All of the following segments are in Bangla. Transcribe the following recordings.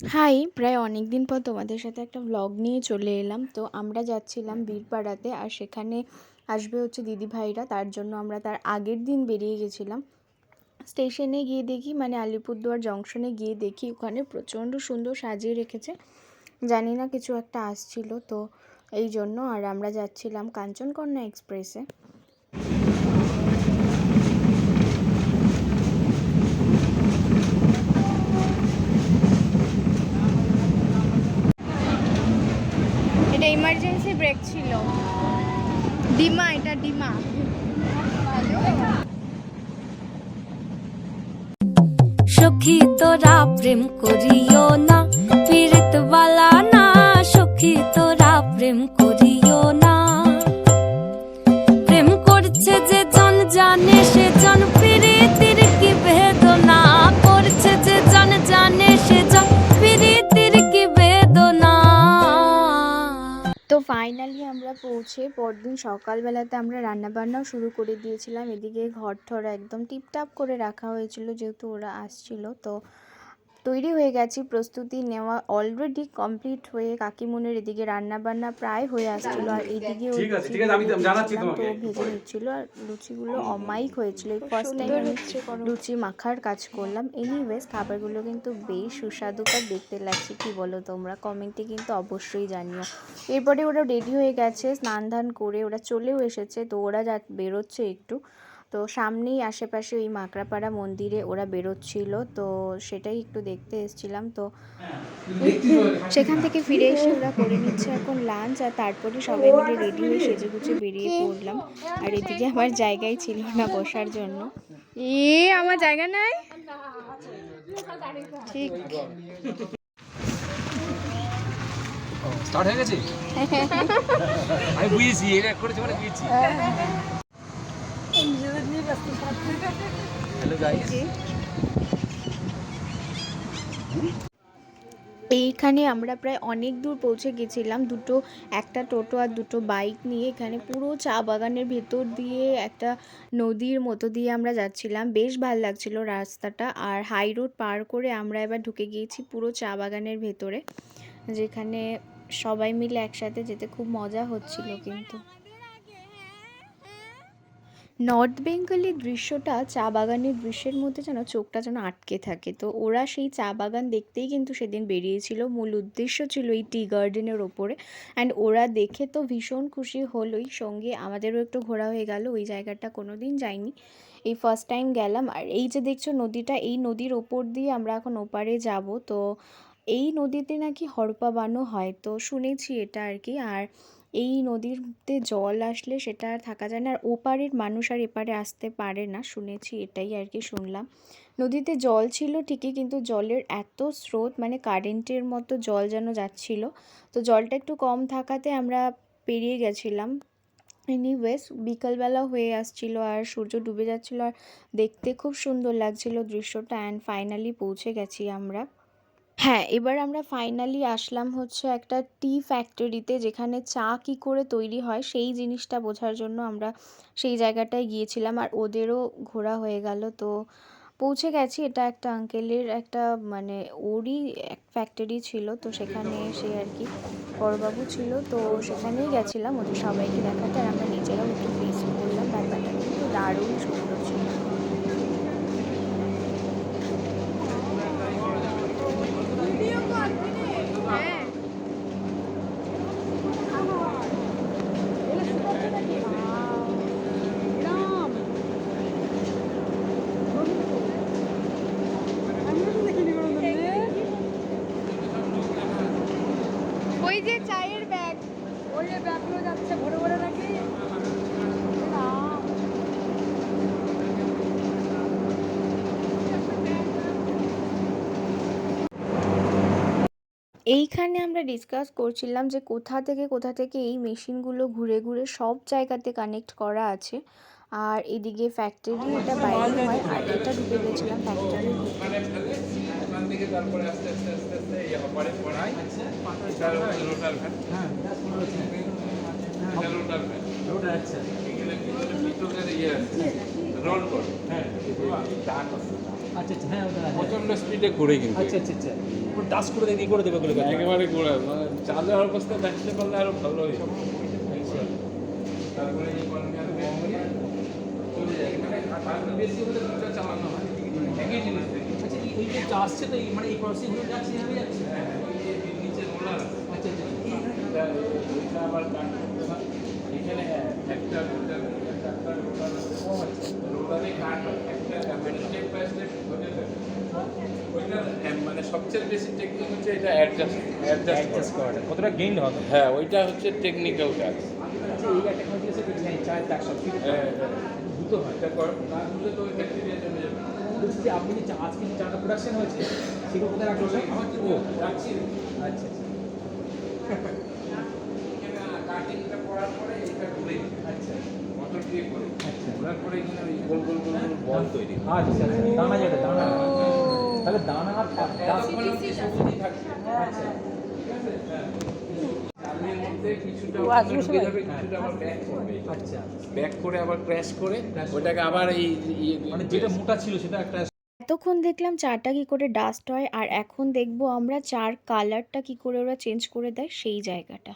হাই প্রায় অনেক দিন পর তোমাদের সাথে একটা ব্লগ নিয়ে চলে এলাম। তো আমরা যাচ্ছিলাম বীরপাড়াতে আর সেখানে আসবে হচ্ছে দিদি ভাইরা। তার জন্য আমরা তার আগের দিন বেরিয়ে গেছিলাম। স্টেশনে গিয়ে দেখি মানে আলিপুরদুয়ার জংশনে গিয়ে দেখি, ওখানে প্রচণ্ড সুন্দর সাজিয়ে রেখেছে। জানি না, কিছু একটা আসছিল। তো এই জন্য আর আমরা যাচ্ছিলাম কাঞ্চনকন্যা এক্সপ্রেসে এটা ইমার্জেন্সি ব্রেক ছিল। ডিমা, এটা ডিমা। সখী তোরা প্রেম করিও না, পীড়িত বালা না। সখী তোরা প্রেম করিও না। প্রেম করছে যে জন জানে, সে জন ফাইনালি আমরা পৌঁছে পরদিন সকালবেলাতে আমরা রান্নাবান্নাও শুরু করে দিয়েছিলাম। এদিকে ঘর ঠর একদম টিপটাপ করে রাখা হয়েছিল, যেহেতু ওরা আসছিল। তো তৈরি হয়ে গেছি প্রস্তুতি নেওয়া অলরেডি কমপ্লিট হয়ে কাকিমুনের এদিকে রান্না বান্না প্রায় হয়ে আসছিল। আর এদিকে ঠিক আছে, ঠিক আছে, আমি জানাচ্ছি তো তোমাকে। ভেজে নিচ্ছিল আর লুচিগুলো অমাইক হয়েছিল। ফার্স্ট টাইম আমি লুচি মাখার কাজ করলাম। এনিওয়েজ খাবারগুলো কিন্তু বেশ সুস্বাদুকর দেখতে লাগছে কি বলো তোমরা? কমেন্টে কিন্তু অবশ্যই জানিও। এরপরে ওরা রেডি হয়ে গেছে স্নান ধান করে ওরা চলেও এসেছে তো ওরা যা বেরোচ্ছে একটু। তো সামনেই আশেপাশে ওই মাকড়াপাড়া মন্দিরে ওরা বেরোচ্ছিল তো সেটাই একটু দেখতে এসেছিলাম। তো সেখান থেকে ফিরে এসে ওরা করে নিচ্ছে এখন লাঞ্চ আর তারপরে সবাই মিলে রেডি হয়ে সেজে গুজে বেরিয়ে পড়লাম। আর এদিকে আমার জায়গায় ছিল না বসার জন্য। এ আমার জায়গা নাই? ঠিক। স্টার্ট হয়ে গেছে? আমি বুঝেছি এটা করেছি মানে বুঝেছি। এইখানে আমরা প্রায় অনেক দূর পৌঁছে গেছিলাম। দুটো, একটা টোটো আর দুটো বাইক নিয়ে এখানে পুরো চা বাগানের ভেতর দিয়ে একটা নদীর মতো দিয়ে আমরা যাচ্ছিলাম। বেশ ভালো লাগছিল রাস্তাটা আর হাই রোড পার করে আমরা এবার ঢুকে গিয়েছি পুরো চা বাগানের ভেতরে, যেখানে সবাই মিলে একসাথে যেতে খুব মজা হচ্ছিল কিন্তু। নর্থ বেঙ্গলের দৃশ্যটা চা বাগানের দৃশ্যের মধ্যে যেন চোখটা যেন আটকে থাকে। তো ওরা সেই চা বাগান দেখতেই কিন্তু সেদিন বেরিয়েছিল। মূল উদ্দেশ্য ছিল এই টি গার্ডেনের ওপরে। অ্যান্ড ওরা দেখে তো ভীষণ খুশি হলোই। সঙ্গে আমাদেরও একটু ঘোরা হয়ে গেল। ওই জায়গাটা কোনো দিন যাইনি। এই ফার্স্ট টাইম গেলাম। আর এই যে দেখছ নদীটা, এই নদীর ওপর দিয়ে আমরা এখন ওপারে যাব। তো এই নদীতে নাকি হরপা বানো হয়। তো শুনেছি এটা আর কি। আর এই নদীতে জল আসলে সেটা আর থাকা যায় না। আর ওপারের মানুষ আর এপারে আসতে পারে না, শুনেছি এটাই আর কি শুনলাম। নদীতে জল ছিল ঠিকই কিন্তু জলের এত স্রোত মানে কারেন্টের মতো জল যেন যাচ্ছিল। তো জলটা একটু কম থাকাতে আমরা পেরিয়ে গেছিলাম। এনিওয়েজ বিকালবেলা হয়ে আসছিল আর সূর্য ডুবে যাচ্ছিল আর দেখতে খুব সুন্দর লাগছিল দৃশ্যটা অ্যান্ড ফাইনালি পৌঁছে গেছি আমরা। হ্যাঁ এবার আমরা ফাইনালি আসলাম হচ্ছে একটা টি ফ্যাক্টরিতে যেখানে চা কী করে তৈরি হয়, সেই জিনিসটা বোঝার জন্য আমরা সেই জায়গাটায় গিয়েছিলাম আর ওদেরও ঘোরা হয়ে গেল। তো পৌঁছে গেছি, এটা একটা আঙ্কেলের একটা মানে ওরই এক ফ্যাক্টরি ছিল, তো সেখানে সে আর কি বড়বাবু ছিল, তো সেখানেই গেছিলাম ওদের সবাইকে দেখাতে আর আমরা নিজেরাও একটু ফেস করলাম, ব্যাপারটা কিন্তু দারুণ সুন্দর ছিল ওই যে চায়ের ব্যাগ ওই যে ব্যাগগুলো যাচ্ছে ভরে ভরে নাকি এইখানে আমরা ডিসকাস করছিলাম যে কোথা থেকে কোথা থেকে এই মেশিনগুলো ঘুরে ঘুরে সব জায়গাতে কানেক্ট করা আছে। আর এদিকে ফ্যাক্টরি এটা বাইরে হয় আর এটা ঢুকে গেছিলাম হ্যাঁ। রোল করে। হ্যাঁ ডাক আচ্ছা আচ্ছা হ্যাঁ ওটা প্রচণ্ড স্পিডে ঘুরে কিন্তু। আচ্ছা আচ্ছা আচ্ছা। পুরো টাচ করে দিয়ে করে দেবে একেবারে ঘোরা মানে চালের অবস্থায় দেখতে পারলে আরও ভালো হয়ে তারপরে এই চলে যায় মানে বেশি হলে দুটো চালানো হয় একই জিনিস আচ্ছা। এই- এই যে আসছে তো মানে এই ক্রসিং হয়ে যাচ্ছে এভাবে যাচ্ছে হ্যাঁ ওই যে নিচে রোলার আচ্ছা আচ্ছা এই- আবার হয় এখানে একটা দুটা আচ্ছা মানে সবচেয়ে বেশি টেকনিক হচ্ছে এটা অ্যাডজাস্ট অ্যাডজাস্ট অ্যাডজাস্ট করাটা কতটা গেইন হবে? হ্যাঁ ওইটা হচ্ছে টেকনিক্যাল কাজ। আচ্ছা হ্যাঁ। দ্রুত হয়। না হলে তো ওই ব্যাকটেরিয়া জমে যাবে। বলছি যে আপনি আজকে চাটা প্রোডাকশন হয়েছে সেগুলো কোথায় স্যার রাখছি। আচ্ছা এখানে কাটিংটা করার পরে এটা ঘুরে আচ্ছা মোটর দিয়ে করে আচ্ছা ঘোরার পরে এখানে ওই গোল গোল গোল গোল বল তৈরি আচ্ছা আচ্ছা দানা যেটা দানা তাহলে দানা আর এতক্ষণ সবুজই থাকছে আচ্ছা ঠিক আছে হ্যাঁ কিছুটা ও, আজকে ওখানে ঢুকে সবাই- যাবে কিছুটা আবার ব্যাক করবে আচ্ছা ব্যাক করে আবার ক্র্যাশ করে ওটাকে আবার এই ইয়ে মানে যেটা মোটা ছিল সেটা একটা এতক্ষণ দেখলাম চারটা কি করে ডাস্ট হয় আর এখন দেখব আমরা চার কালারটা কি করে ওরা চেঞ্জ করে দেয় সেই জায়গাটা।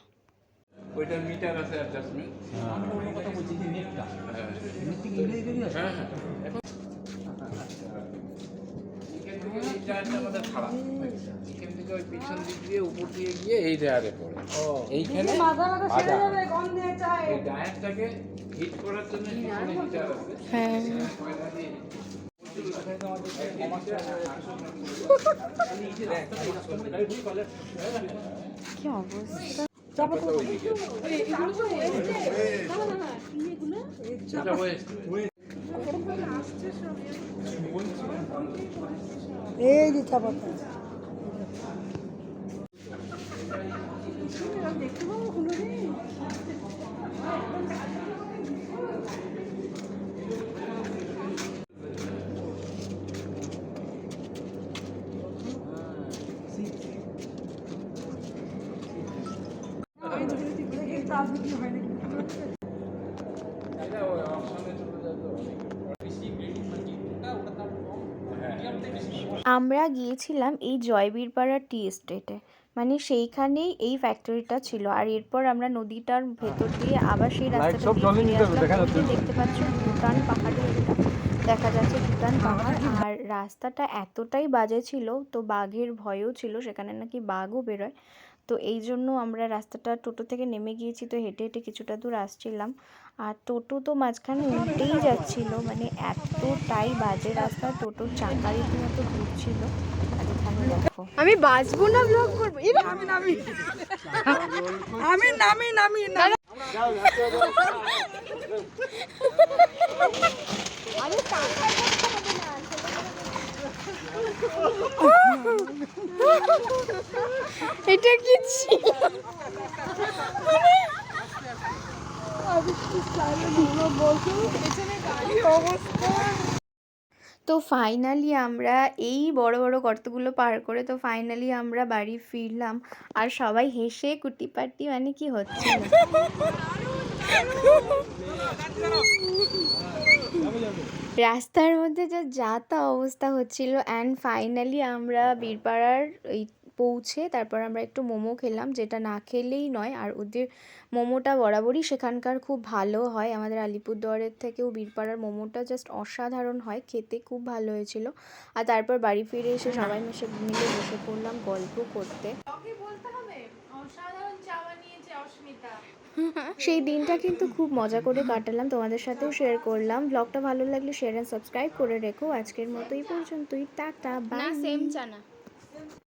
ওইটার মিটার আছে অ্যাডজাস্টমেন্ট আমি অন্য কথা বলছি যে নেটটা হ্যাঁ নেট থেকে ইংরেজি বেরিয়ে আসে হ্যাঁ হ্যাঁ এখন এখান থেকে এই টায়ারটা আমাদের খারাপ এখান থেকে ওই পিছন দিক দিয়ে উপর দিয়ে গিয়ে এই টায়ারে পড়ে এইখানে এই টায়ারটাকে হিট করার জন্য পিছনে হিটার আছে হ্যাঁ কি অবস্থা এটা ওয়েস্ট এই যে চা পাতা এটা ওই অপশনে চলে যাবে আমরা গিয়েছিলাম এই জয়বীরপাড়া টি এস্টেটে। মানে সেইখানেই এই ফ্যাক্টরিটা ছিল। আর এরপর আমরা নদীটার ভেতর দিয়ে আবার সেই রাস্তাটা দিয়ে দেখতে পাচ্ছ ভুটান পাহাড়ের এটা। দেখা যাচ্ছে ভুটান পাহাড়। আর রাস্তাটা এতটাই বাজে ছিল তো বাঘের ভয়ও ছিল সেখানে নাকি বাঘও বেরোয়। তো এই জন্য আমরা রাস্তাটা টোটো থেকে নেমে গিয়েছি তো হেঁটে হেঁটে কিছুটা দূর আসছিলাম। আর টোটো তো মাঝখানে উল্টেই যাচ্ছিল মানে এতটাই বাজে রাস্তা টোটোর চাকা রীতিমতো ঘুরছিল দেখো। আমি বাঁচবো না ব্লগ করব? আমি নামি। আমি নামি নামি না এটা কি তো ফাইনালি আমরা এই বড় বড় গর্তগুলো পার করে, তো ফাইনালি আমরা বাড়ি ফিরলাম। আর সবাই হেসে কুটিপাটি মানে কি হচ্ছিল রাস্তার মধ্যে যা যা তা অবস্থা হচ্ছিল অ্যান্ড ফাইনালি আমরা বীরপাড়ার এই পৌঁছে তারপর আমরা একটু মোমো খেলাম, যেটা না খেলেই নয়, আর ওদের মোমোটা বরাবরই সেখানকার খুব ভালো হয়। আমাদের আলিপুরদুয়ারের থেকেও বীরপাড়ার মোমোটা জাস্ট অসাধারণ হয়, খেতে খুব ভালো হয়েছিল। আর তারপর বাড়ি ফিরে এসে সবাই মিশে মিলে বসে পড়লাম গল্প করতে। সেই দিনটা কিন্তু খুব মজা করে কাটালাম। তোমাদের সাথেও শেয়ার করলাম। ব্লগটা ভালো লাগলে শেয়ার অ্যান্ড সাবস্ক্রাইব করে রেখো। আজকের মতো এই পর্যন্তই। টাটা বাই সেম চানা।